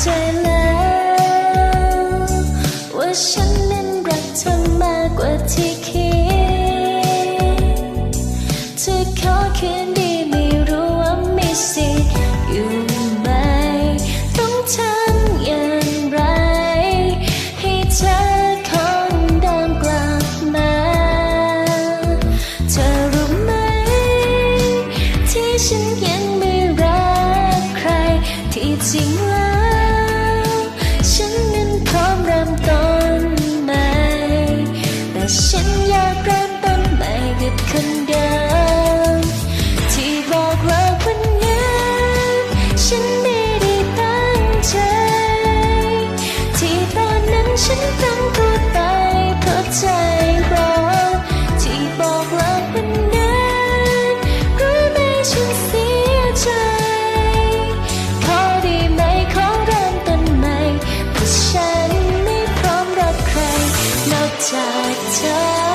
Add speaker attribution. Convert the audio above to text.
Speaker 1: ใจแล้ว ว่าฉันนั้นรักเธอมากกว่าที่คิด touch